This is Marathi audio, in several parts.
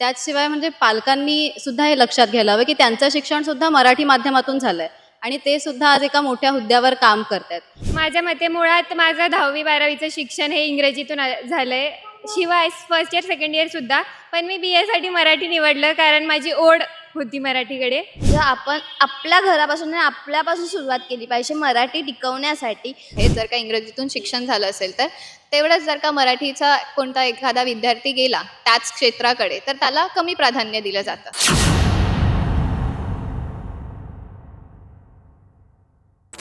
त्याचशिवाय म्हणजे पालकांनी सुद्धा हे लक्षात घ्यायला हवं की त्यांचं शिक्षण सुद्धा मराठी माध्यमातून झालंय. आणि ते सुद्धा आज एका मोठ्या हुद्द्यावर काम करतात माझ्या मते मुळात माझं दहावी बारावीचं शिक्षण हे इंग्रजीतून झालंय. शिवाय फर्स्ट इयर सेकंड इयरसुद्धा पण मी बी एसाठी मराठी निवडलं कारण माझी ओढ होती मराठीकडे. जर आपण आपल्या घरापासून आणि आपल्यापासून सुरुवात केली पाहिजे मराठी टिकवण्यासाठी. हे जर का इंग्रजीतून शिक्षण झालं असेल तर तेवढंच जर का मराठीचा कोणता एखादा विद्यार्थी गेला त्याच क्षेत्राकडे तर त्याला कमी प्राधान्य दिलं जातं.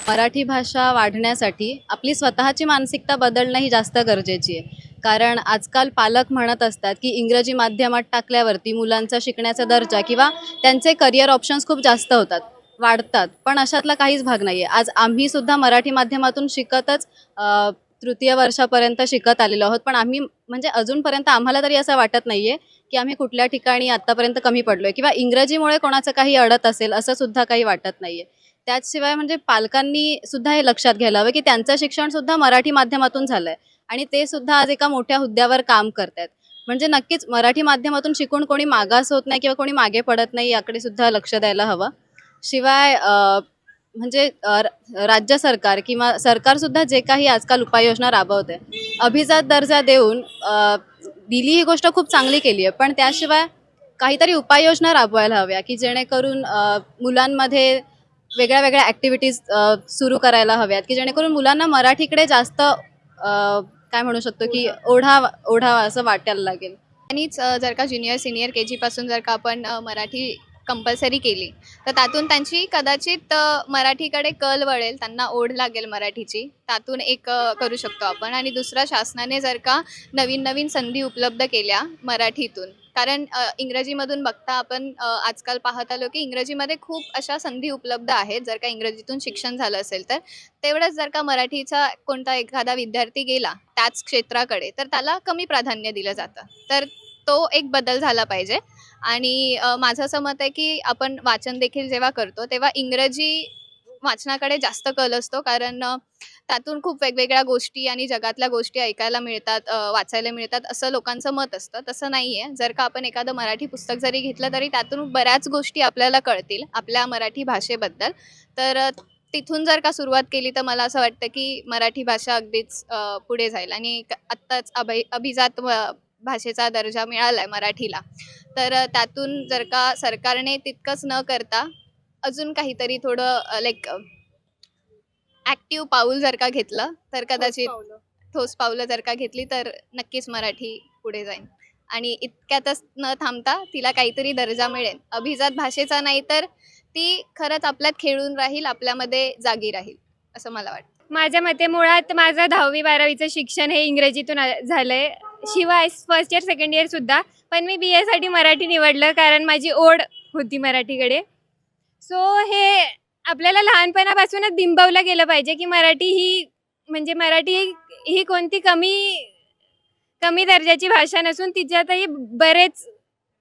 मराठी भाषा वाढण्यासाठी आपली स्वतःची मानसिकता बदलणं ही जास्त गरजेची आहे. कारण आजकाल पालक म्हणत असतात की इंग्रजी माध्यमात टाकल्यावरती मुलांचा शिकण्याचा दर्जा किंवा त्यांचे करिअर ऑप्शन्स खूप जास्त होतात वाढतात. पण अशातला काहीच भाग नाही आहे आज आम्ही सुद्धा मराठी माध्यमातून शिकतच तृतीय वर्षापर्यंत शिकत आलेलो आहोत. पण आम्ही म्हणजे अजूनपर्यंत आम्हाला तरी असं वाटत नाही आहे की आम्ही कुठल्या ठिकाणी आत्तापर्यंत कमी पडलो आहे किंवा इंग्रजीमुळे कोणाचं काही अडत असेल असं सुद्धा काही वाटत नाही आहे त्याचशिवाय म्हणजे पालकांनी सुद्धा हे लक्षात घ्यायला हवं की त्यांचं शिक्षण सुद्धा मराठी माध्यमातून झालं आहे आणि ते सुद्धा आज एका मोठ्या हुद्द्यावर काम करतात म्हणजे नक्कीच मराठी माध्यमातून शिकून कोणी मागास होत नाही किंवा कोणी मागे पडत नाही याकडे सुद्धा लक्ष द्यायला हवं. शिवाय म्हणजे राज्य सरकार किंवा सरकारसुद्धा जे काही आजकाल उपाययोजना राबवते अभिजात दर्जा देऊन दिली ही गोष्ट खूप चांगली केली आहे. पण त्याशिवाय काहीतरी उपाययोजना राबवायला हव्या की जेणेकरून मुलांमध्ये वेगळ्या वेगळ्या ॲक्टिव्हिटीज सुरू करायला हव्यात की जेणेकरून मुलांना मराठीकडे जास्त काय म्हणू शकतो की ओढावा ओढावा असं वाटायला लागेल. आणिच जर का ज्युनियर सिनियर के जीपासून जर का आपण मराठी कंपल्सरी केली. तर त्यातून त्यांची कदाचित मराठीकडे कल वळेल त्यांना ओढ लागेल मराठीची. त्यातून एक करू शकतो आपण. आणि दुसरा शासनाने जर का नवीन नवीन संधी उपलब्ध केल्या मराठीतून. कारण इंग्रजीमधून बघता आपण आजकाल पाहत आलो की इंग्रजीमध्ये खूप अशा संधी उपलब्ध आहेत. जर का इंग्रजीतून शिक्षण झालं असेल तर. तेवढंच जर का मराठीचा कोणता एखादा विद्यार्थी गेला त्याच क्षेत्राकडे तर त्याला कमी प्राधान्य दिलं जातं. तर तो एक बदल झाला पाहिजे. आणि अ, माझं असं मत आहे की आपण वाचन देखील जेव्हा करतो तेव्हा इंग्रजी वाचनाकडे जास्त कल असतो. कारण अ, त्यातून खूप वेगवेगळ्या गोष्टी आणि जगातल्या गोष्टी ऐकायला मिळतात अ, वाचायला मिळतात असं लोकांचं मत असतं. तसं नाही आहे जर का आपण एखादं मराठी पुस्तक जरी घेतलं तरी त्यातून बऱ्याच गोष्टी आपल्याला कळतील आपल्या मराठी भाषेबद्दल. तर अ, तिथून जर का सुरुवात केली तर मला असं वाटतं की मराठी भाषा अगदीच अ, पुढे जाईल. आणि क- आत्ताच अभि अभिजात व भाषेचा दर्जा मिळाला आहे मराठीला. तर त्यातून जर का सरकारने तितकंच न करता अजून काहीतरी थोडं लाईक ॲक्टिव्ह पाऊल जर का घेतलं तर कदाचित ठोस पावलं जर का घेतली तर नक्कीच मराठी पुढे जाईल. आणि इतक्यातच न थांबता तिला काहीतरी दर्जा मिळेल. अभिजात भाषेचा नाही तर ती खरंच आपल्यात खेळून राहील आपल्यामध्ये जागी राहील असं मला वाटतं. माझ्या मते मुळात माझं दहावी बारावीचं शिक्षण हे इंग्रजीतून झालंय. शिवाय फर्स्ट इयर सेकंड इयरसुद्धा पण मी बी एसाठी मराठी निवडलं कारण माझी ओढ होती मराठीकडे. सो हे आपल्याला लहानपणापासूनच बिंबवलं गेलं पाहिजे की मराठी ही म्हणजे मराठी ही- ही कोणती कमी कमी दर्जाची भाषा नसून तिच्यातही बरेच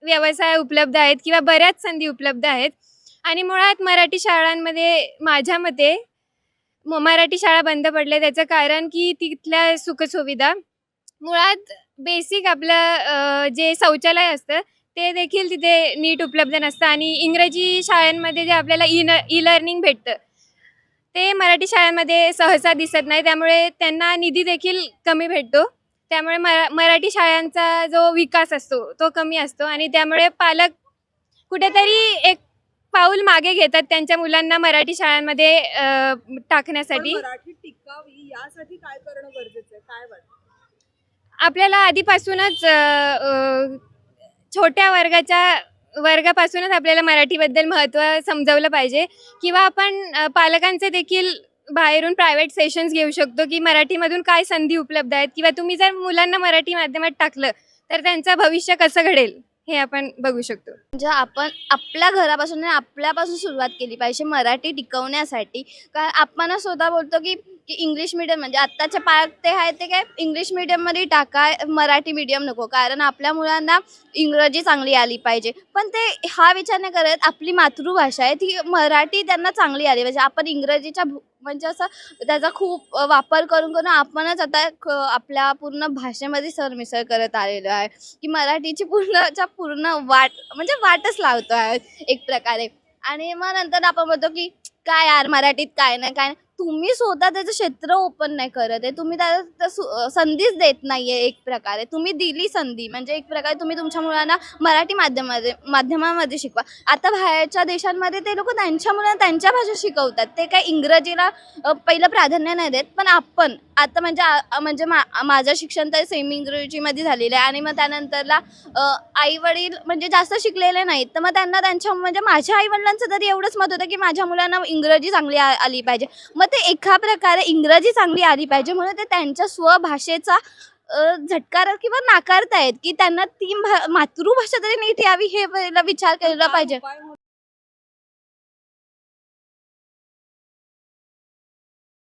व्यवसाय उपलब्ध आहेत किंवा बऱ्याच संधी उपलब्ध आहेत. आणि मुळात मराठी शाळांमध्ये माझ्या मते म- मराठी शाळा बंद पडल्या. त्याचं कारण की तिथल्या सुखसुविधा. मुळात बेसिक आपलं जे शौचालय असतं ते देखील तिथे नीट उपलब्ध नसतं आणि इंग्रजी शाळांमध्ये जे आपल्याला ई ई लर्निंग भेटतं ते मराठी शाळांमध्ये सहसा दिसत नाही. त्यामुळे त्यांना निधी देखील कमी भेटतो. त्यामुळे मरा मराठी शाळांचा जो विकास असतो तो कमी असतो आणि त्यामुळे पालक कुठेतरी एक पाऊल मागे घेतात त्यांच्या मुलांना मराठी शाळांमध्ये टाकण्यासाठी. मराठी टिकावी यासाठी काय करणं गरजेचं आहे? काय वाटतं? आपल्याला आधीपासूनच छोट्या वर्गाच्या वर्गापासूनच आपल्याला मराठीबद्दल महत्त्व समजावलं पाहिजे. किंवा आपण पालकांचे देखील बाहेरून प्रायव्हेट सेशन्स घेऊ शकतो की मराठीमधून काय संधी उपलब्ध आहेत. किंवा तुम्ही जर मुलांना मराठी माध्यमात टाकलं तर त्यांचं भविष्य कसं घडेल हे आपण बघू शकतो. म्हणजे आपण आपल्या घरापासून आणि आपल्यापासून सुरुवात केली पाहिजे मराठी टिकवण्यासाठी. कारण आपण स्वतः बोलतो की की इंग्लिश मिडियम म्हणजे आत्ताचे पालक ते आहे ते काय? इंग्लिश मिडियममध्ये टाका मराठी मीडियम नको. कारण आपल्या मुलांना इंग्रजी चांगली आली पाहिजे. पण ते हा विचार नाही करत. आपली मातृभाषा आहे ती मराठी त्यांना चांगली आली पाहिजे. आपण इंग्रजीच्या म्हणजे असं त्याचा खूप वापर करून करून आपणच आता आपल्या पूर्ण भाषेमध्ये सरमिसळ करत आलेलो आहे. की मराठीची पूर्णच्या पूर्ण वाट म्हणजे वाटच लावतो आहे एक प्रकारे. आणि मग नंतर आपण म्हणतो की काय यार मराठीत काय नाही काय नाही. तुम्ही स्वतः त्याचं क्षेत्र ओपन नाही करत आहे. तुम्ही त्याला सु- संधीच देत नाही आहे एक प्रकारे. तुम्ही दिली संधी. म्हणजे एक प्रकारे तुम्ही तुमच्या मुलांना मराठी माध्यमामध्ये माध्यमामध्ये शिकवा. आता बाहेरच्या देशांमध्ये ते लोक त्यांच्या मुलांना त्यांच्या भाषा शिकवतात. ते काय इंग्रजीला पहिलं प्राधान्य नाही देत. पण आपण आता म्हणजे म्हणजे मा माझं शिक्षण तर सेमी इंग्रजीमध्ये झालेलं आहे. आणि मग त्यानंतरला आई वडील म्हणजे जास्त शिकलेले नाहीत. तर मग त्यांना त्यांच्या म्हणजे माझ्या आई वडिलांचं तरी एवढंच मत होतं की माझ्या मुलांना इंग्रजी चांगली आली पाहिजे. मग ते एका प्रकारे इंग्रजी चांगली आली पाहिजे म्हणून ते त्यांच्या स्वभाषेचा झटकार किंवा नाकारतायत की त्यांना ती मातृभाषा तरी नीट यावी हे विचार केला पाहिजे.